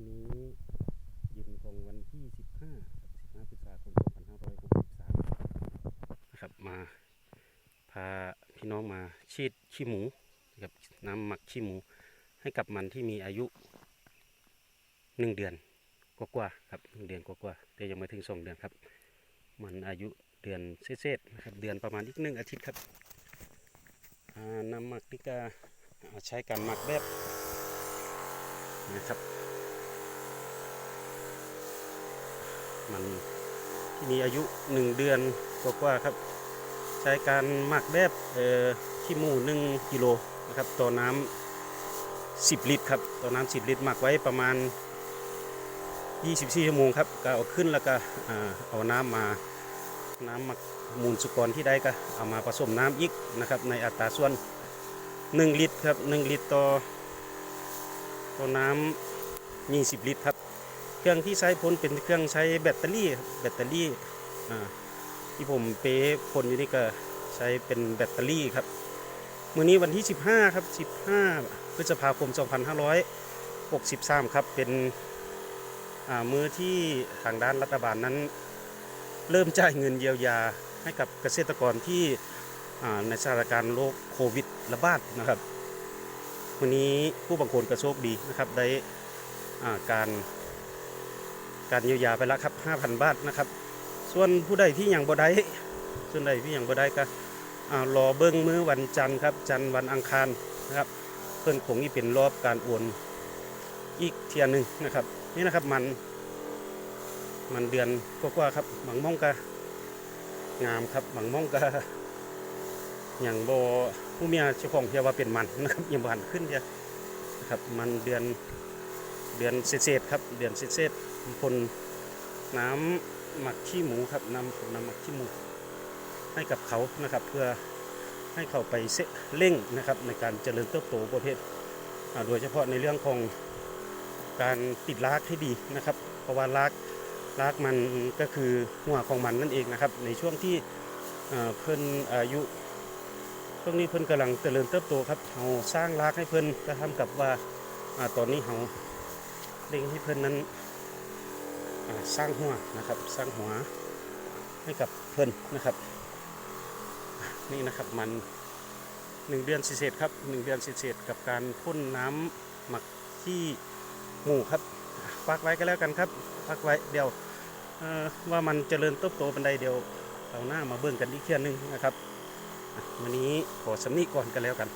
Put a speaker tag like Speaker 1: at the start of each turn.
Speaker 1: วันนี้เย็นของวันที่ 15ครับ15พฤษภาคม 2563นะครับมาพาพี่น้องมาฉีดขี้หมูนะครับน้ำหมักขี้หมู ให้กับมันที่มีอายุ 1 เดือนกว่าๆครับหนึ่งเดือนกว่าๆแต่ยังไม่ถึง 2 เดือนครับ มันอายุเดือนเศษๆนะครับเดือนประมาณอีกหนึ่งอาทิตย์ครับน้ำหมักที่ก็ใช้การหมักแบบนะครับ มันที่มีอายุ 1 เดือนกว่าๆครับ ใช้การหมักแบบขี้หมู1กิโลนะครับต่อน้ำ10 ลิตรครับต่อน้ำ10 ลิตรหมักไว้ประมาณ 24 ชั่วโมงครับก็เอาขึ้นแล้วก็เอาน้ำมาน้ำหมักมูลสุกรที่ได้ก็เอามาผสมน้ำอีกนะครับในอัตราส่วน 1 ลิตรครับ 1 ลิตรต่อต่อน้ำ20 ลิตรครับ เครื่องที่ใช้พ่นเป็นเครื่องใช้แบตเตอรี่แบตเตอรี่ที่ผมเป๊พ่นอยู่นี่ก็ใช้เป็นแบตเตอรี่ครับมื้อนี้วันที่ 15 ครับ 15พฤษภาคม 2563 ครับ เป็นมือที่ทางด้านรัฐบาลนั้น เริ่มจ่ายเงินเยียวยาให้กับเกษตรกรที่ในสถานการณ์โรคโควิดระบาดนะครับ วันนี้ผู้บางคนก็โชคดีนะครับ ได้การ การเยียวยาไปแล้วครับ 5,000 บาทนะครับ ส่วนผู้ใดที่ยังบ่ได้ส่วนใดที่ยังบ่ได้ก็รอเบิ้งมื้อวันจันทร์ครับ จันทร์วันอังคารนะครับ เพิ่นคงนี่เป็นรอบการโอนอีกเทียหนึงนะครับ นี่นะครับมันมันเดือนกว่าๆครับบางม่องก็งามครับบางม่องก็อย่างบผู้เมียเจ้าของเพียว่าเป็นมันนะครับยังบ่หันขึ้นเดียนะครับ มันเดือน เดือนเศษครับ เดือนเศษๆพ่นน้ำหมักขี้หมูครับนำผลน้ำหมักขี้หมู ให้กับเขานะครับ เพื่อให้เขาไปเสเร่งนะครับ ในการเจริญเติบโตประเภทอ่าโดยเฉพาะในเรื่องของการติดรากให้ดีนะครับ เพราะว่ารากรากมันก็คือหัวของมันนั่นเองนะครับ ในช่วงที่อ่าเพิ่นอายุช่วงนี้เพิ่นกำลังเจริญเติบโตครับเราสร้างรากให้เพิ่นก็ทำกับว่าอ่าตอนนี้เรา เร่งให้เพิ่อนนั้นสร้างหัวนะครับ สร้างหัวให้กับเพิ่อนนะครับ นี่นะครับมันหนึ่งเดือนสิเศษครับหนึ่งเดือนสิเศษกับการพ่นน้ำหมักขี้หมูครับฟักไว้ก็แล้วกันครับฟักไว้เดี๋ยวว่ามันเจริญเติบโตเป็นใดเดียวเอาหน้ามาเบิ่งกันอีกเทียนนึงนะครับวันนี้ขอสำนีก่อนกันแล้วกัน